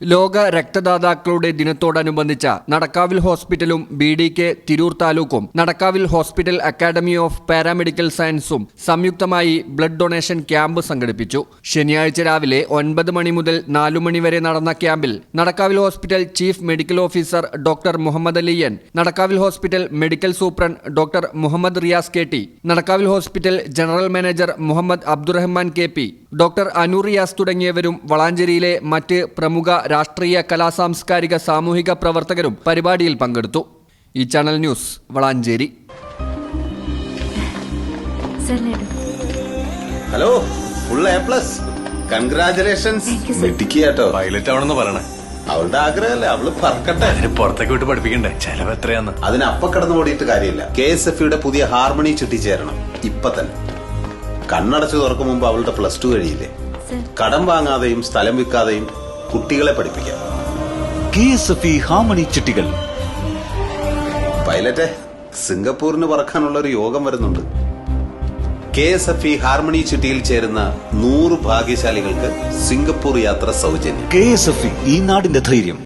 ലോക രക്തദാതാക്കളുടെ ദിനത്തോടനുബന്ധിച്ച നടക്കാവിൽ ഹോസ്പിറ്റലും B D K Tirur താലൂക്കും Nadakkavil hospital academy of paramedical സയൻസും സംയുക്തമായി ബ്ലഡ് ഡൊണേഷൻ ക്യാമ്പ് സംഘടിപ്പിച്ചു. ശനിയാഴ്ച രാവിലെ ഒൻപത് മണി മുതൽ നാലു മണി വരെ നടന്ന ക്യാമ്പിൽ Nadakkavil hospital chief medical officer doctor Muhammad Aliyan Nadakkavil hospital medical superintendent doctor Muhammad Riyas K T Nadakkavil hospital general manager Muhammad Abdurahman K P doctor Anoor Riyas തുടങ്ങിയവരും വളാഞ്ചേരിയിലെ മറ്റ് പ്രമുഖ രാഷ്ട്രീയ കലാ സാംസ്കാരിക സാമൂഹിക പ്രവർത്തകരും പരിപാടിയിൽ പങ്കെടുത്തു. ഈ channel news Valanchery. Hello full A plus. Congratulations. മിടുക്കിയാട്ടോ. Pilot ആവണമെന്ന് പറയണേ. അവളുടെ ആഗ്രഹമല്ലേ അവൾ പറക്കട്ടെ. അതിന് പുറത്തേക്ക് വിട്ട് പഠിപ്പിക്കണ്ടേ? ചെലവ് എത്രയാന്ന്? അതിന് അപ്പ കിടന്ന് ഓടിയിട്ട് കാര്യമില്ല. കെ എസ് എഫ് യുടെ പുതിയ ഹാർമണി ചുറ്റിച്ചേരണം. ഇപ്പൊ തന്നെ കണ്ണടച്ചു തുറക്കും മുമ്പ് അവളുടെ പ്ലസ് ടു കഴിയില്ലേ? കടം വാങ്ങാതെയും സ്ഥലം വിൽക്കാതെയും കുട്ടികളെ പഠിപ്പിക്കാം. K S F E harmony ചിട്ടികൾ. പൈലറ്റെ സിംഗപ്പൂരിന് പറക്കാനുള്ള ഒരു യോഗം വരുന്നുണ്ട്. K S F E harmony ചിട്ടിയിൽ ചേരുന്ന നൂറ് ഭാഗ്യശാലികൾക്ക് സിംഗപ്പൂർ യാത്ര സൗജന്യം. കെ എസ് എഫ് ഇ ഈ നാടിന്റെ ധൈര്യം.